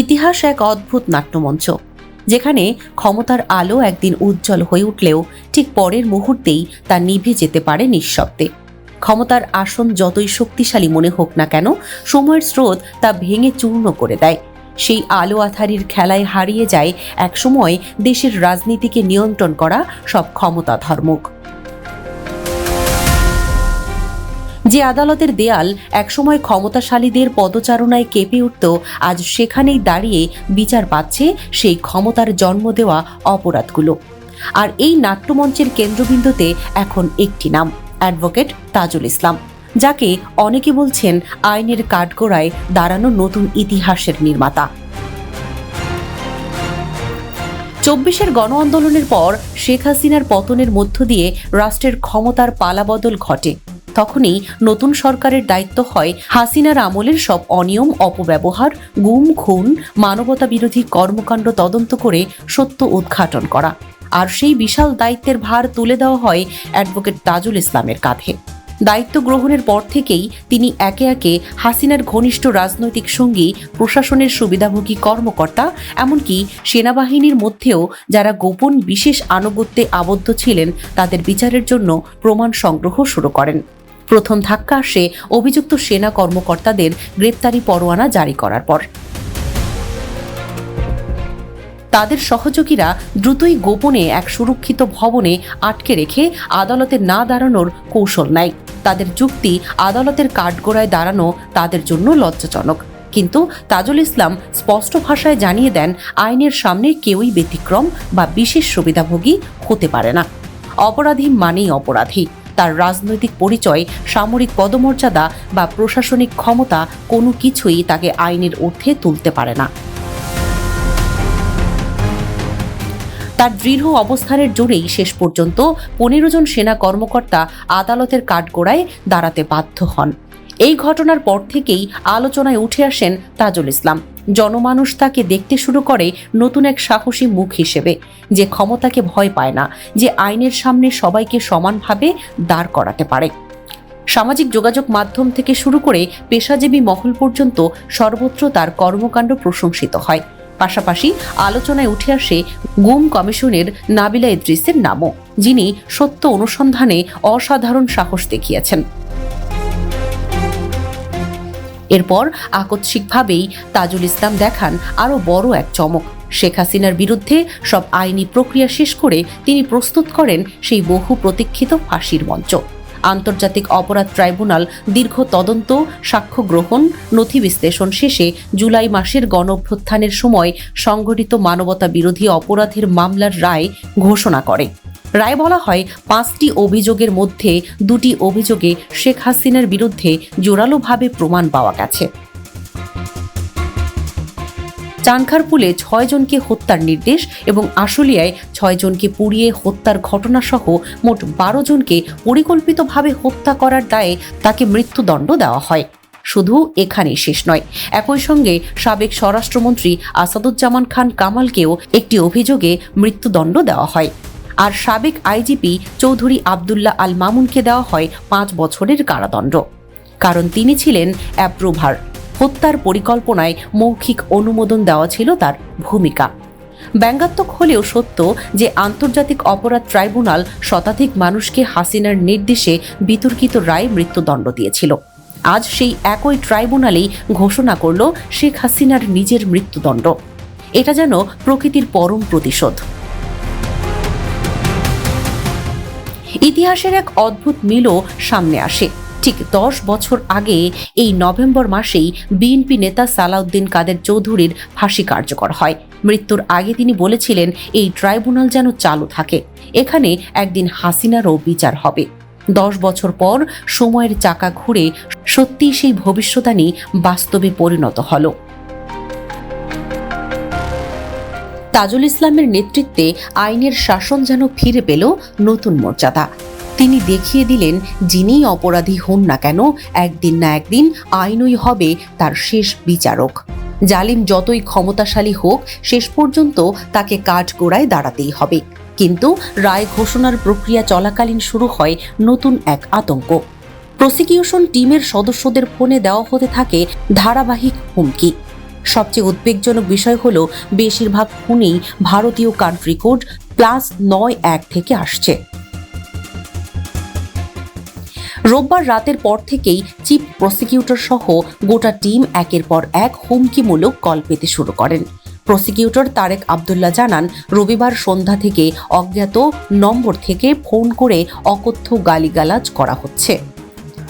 ইতিহাস এক অদ্ভুত নাট্যমঞ্চ, যেখানে ক্ষমতার আলো একদিন উজ্জ্বল হয়ে উঠলেও ঠিক পরের মুহূর্তেই তা নিভে যেতে পারে নিঃশব্দে। ক্ষমতার আসন যতই শক্তিশালী মনে হোক না কেন, সময়ের স্রোত তা ভেঙে চূর্ণ করে দেয়। সেই আলো আথারির খেলায় হারিয়ে যায় একসময় দেশের রাজনীতিকে নিয়ন্ত্রণ করা সব ক্ষমতাধর মুখ যে আদালতের দেয়াল একসময় ক্ষমতাশালীদের পদচারণায় কেঁপে উঠত, আজ সেখানেই দাঁড়িয়ে বিচার পাচ্ছে সেই ক্ষমতার জন্ম দেওয়া অপরাধগুলো। আর এই নাট্যমঞ্চের কেন্দ্রবিন্দুতে এখন একটি নাম, অ্যাডভোকেট তাজুল ইসলাম, যাকে অনেকে বলছেন আইনের কাঠগোড়ায় দাঁড়ানো নতুন ইতিহাসের নির্মাতা। চব্বিশের গণ আন্দোলনের পর শেখ হাসিনার পতনের মধ্য দিয়ে রাষ্ট্রের ক্ষমতার পালাবদল ঘটে। তখনই নতুন সরকারের দায়িত্ব হয় হাসিনার আমলের সব অনিয়ম, অপব্যবহার, গুম, খুন মানবতা বিরোধী কর্মকাণ্ড তদন্ত করে সত্য উদ্ঘাটন করা। আর সেই বিশাল দায়িত্বের ভার তুলে দেওয়া হয় অ্যাডভোকেট তাজুল ইসলামের কাঁধে। দায়িত্ব গ্রহণের পর থেকেই তিনি একে একে হাসিনার ঘনিষ্ঠ রাজনৈতিক সঙ্গী, প্রশাসনের সুবিধাভোগী কর্মকর্তা, এমনকি সেনাবাহিনীর মধ্যেও যারা গোপন বিশেষ আনুগত্যে আবদ্ধ ছিলেন, তাদের বিচারের জন্য প্রমাণ সংগ্রহ শুরু করেন। প্রথম ধাক্কা আসে অভিযুক্ত সেনা কর্মকর্তাদের গ্রেপ্তারি পরোয়ানা জারি করার পর। তাদের সহযোগীরা দ্রুতই গোপনে এক সুরক্ষিত ভবনে আটকে রেখে আদালতে না দাঁড়ানোর কৌশল নেয়। তাদের যুক্তি আদালতের কাঠগোড়ায় দাঁড়ানো তাদের জন্য লজ্জাজনক। কিন্তু তাজুল ইসলাম স্পষ্ট ভাষায় জানিয়ে দেন, আইনের সামনে কেউই ব্যতিক্রম বা বিশেষ সুবিধাভোগী হতে পারে না। অপরাধী মানেই অপরাধী। তার রাজনৈতিক পরিচয়, সামরিক পদমর্যাদা বা প্রশাসনিক ক্ষমতা কোনো কিছুই তাকে আইনের ঊর্ধ্বে তুলতে পারে না। তার দৃঢ় অবস্থানের জোরেই শেষ পর্যন্ত পনেরো জন সেনা কর্মকর্তা আদালতের কাঠগোড়ায় দাঁড়াতে বাধ্য হন। এই ঘটনার পর থেকেই আলোচনায় উঠে আসেন তাজুল ইসলাম। জনমানুষ তাকে দেখতে শুরু করে নতুন এক সাহসী মুখ হিসেবে, যে ক্ষমতাকে ভয় পায় না, যে আইনের সামনে সবাইকে সমানভাবে দাঁড় করাতে পারে। সামাজিক যোগাযোগ মাধ্যম থেকে শুরু করে পেশাজীবী মহল পর্যন্ত সর্বত্র তার কর্মকাণ্ড প্রশংসিত হয়। পাশাপাশি আলোচনায় উঠে আসে গুম কমিশনের নাবিলা ইদ্রিসের নামও, যিনি সত্য অনুসন্ধানে অসাধারণ সাহস দেখিয়েছেন। এরপর আকস্মিকভাবেই তাজুল ইসলাম দেখান আরও বড় এক চমক। শেখ হাসিনার বিরুদ্ধে সব আইনি প্রক্রিয়া শেষ করে তিনি প্রস্তুত করেন সেই বহু প্রতীক্ষিত ফাঁসির মঞ্চ। আন্তর্জাতিক অপরাধ ট্রাইব্যুনাল দীর্ঘ তদন্ত, সাক্ষ্য গ্রহণ, নথি বিশ্লেষণ শেষে জুলাই মাসের গণঅভ্যুত্থানের সময় সংঘটিত মানবতা বিরোধী অপরাধের মামলার রায় ঘোষণা করে। রায় বলা হয়, পাঁচটি অভিযোগের মধ্যে দুটি অভিযোগে শেখ হাসিনার বিরুদ্ধে জোরালোভাবে প্রমাণ পাওয়া গেছে। চানখারপুলে ছয়জনকে হত্যার নির্দেশ এবং আশুলিয়ায় ছয়জনকে পুড়িয়ে হত্যার ঘটনাসহ মোট বারো জনকে পরিকল্পিতভাবে হত্যা করার দায়ে তাকে মৃত্যুদণ্ড দেওয়া হয়। শুধু এখানেই শেষ নয়। একই সঙ্গে সাবেক স্বরাষ্ট্রমন্ত্রী আসাদুজ্জামান খান কামালকেও একটি অভিযোগে মৃত্যুদণ্ড দেওয়া হয়। আর সাবেক আইজিপি চৌধুরী আবদুল্লাহ আল মামুনকে দেওয়া হয় পাঁচ বছরের কারাদণ্ড। কারণ তিনি ছিলেন অ্যাপ্রুভার। হত্যার পরিকল্পনায় মৌখিক অনুমোদন দেওয়া ছিল তার ভূমিকা। ব্যঙ্গাত্মক হলেও সত্য যে আন্তর্জাতিক অপরাধ ট্রাইব্যুনাল শতাধিক মানুষকে হাসিনার নির্দেশে বিতর্কিত রায় মৃত্যুদণ্ড দিয়েছিল। আজ সেই একই ট্রাইব্যুনালেই ঘোষণা করল শেখ হাসিনার নিজের মৃত্যুদণ্ড। এটা যেন প্রকৃতির পরম প্রতিশোধ। ইতিহাসের এক অদ্ভুত মিলও সামনে আসে। ঠিক দশ বছর আগে এই নভেম্বর মাসেই বিএনপি নেতা সালাউদ্দিন কাদের চৌধুরীর ফাঁসি কার্যকর হয়। মৃত্যুর আগে তিনি বলেছিলেন, এই ট্রাইব্যুনাল যেন চালু থাকে। এখানে একদিন হাসিনারও বিচার হবে। দশ বছর পর সময়ের চাকা ঘুরে সত্যিই সেই ভবিষ্যতানি বাস্তবে পরিণত হলো। তাজুল ইসলামের নেতৃত্বে আইনের শাসন যেন ফিরে পেল নতুন মর্যাদা। তিনি দেখিয়ে দিলেন যিনিই অপরাধী হন না কেন, একদিন না একদিন আইনই হবে তার শেষ বিচারক। জালিম যতই ক্ষমতাশালী হোক, শেষ পর্যন্ত তাকে কাঠগোড়ায় দাঁড়াতেই হবে। কিন্তু রায় ঘোষণার প্রক্রিয়া চলাকালীন শুরু হয় নতুন এক আতঙ্ক। প্রসিকিউশন টিমের সদস্যদের ফোনে দেওয়া হতে থাকে ধারাবাহিক হুমকি। সবচেয়ে উদ্বেগজনক বিষয় হল, বেশিরভাগ খুনেই ভারতীয় কান্ট্রি কোড প্লাস নয় এক থেকে আসছে। রোববার রাতের পর থেকেই চিফ প্রসিকিউটর সহ গোটা টিম একের পর এক হুমকিমূলক কল পেতে শুরু করেন। প্রসিকিউটর তারেক আবদুল্লাহ জানান, রবিবার সন্ধ্যা থেকে অজ্ঞাত নম্বর থেকে ফোন করে অকথ্য গালিগালাজ করা হচ্ছে।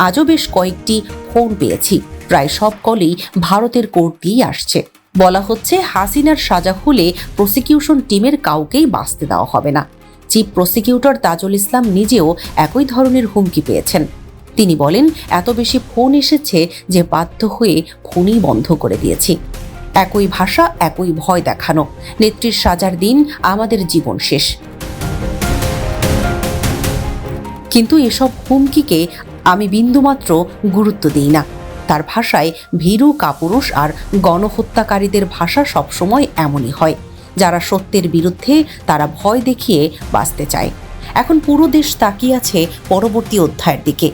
আজও বেশ কয়েকটি ফোন পেয়েছি, প্রায় সব কলেই ভারতের কোর্ট দিয়েই আসছে। বলা হচ্ছে, হাসিনার সাজা হলে প্রসিকিউশন টিমের কাউকেই বাঁচতে দেওয়া হবে না। চিফ প্রসিকিউটর তাজুল ইসলাম নিজেও একই ধরনের হুমকি পেয়েছেন। তিনি বলেন, এত বেশি ফোন এসেছে যে বাধ্য হয়ে ফোনই বন্ধ করে দিয়েছি। একই ভাষা, একই ভয় দেখানো। নেত্রীর সাজার দিন আমাদের জীবন শেষ। কিন্তু এসব হুমকিকে আমি বিন্দুমাত্র গুরুত্ব দিই না। তার ভাষায় ভীরু কাপুরুষ আর গণহত্যাকারীদের ভাষা সবসময় এমনই হয়। যারা সত্যের বিরুদ্ধে, তারা ভয় দেখিয়ে বাঁচতে চায়। এখন পুরো দেশ তাকিয়ে আছে পরবর্তী অধ্যায়ের দিকে।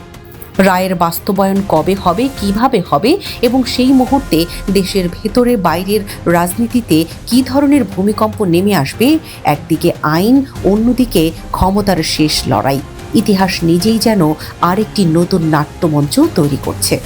রায়ের বাস্তবায়ন কবে হবে, কীভাবে হবে এবং সেই মুহূর্তে দেশের ভেতরে বাইরের রাজনীতিতে কি ধরনের ভূমিকম্প নেমে আসবে, একদিকে আইন, অন্যদিকে ক্ষমতার শেষ লড়াই। ইতিহাস নিজেই যেন আরেকটি নতুন নাট্যমঞ্চ তৈরি করছে।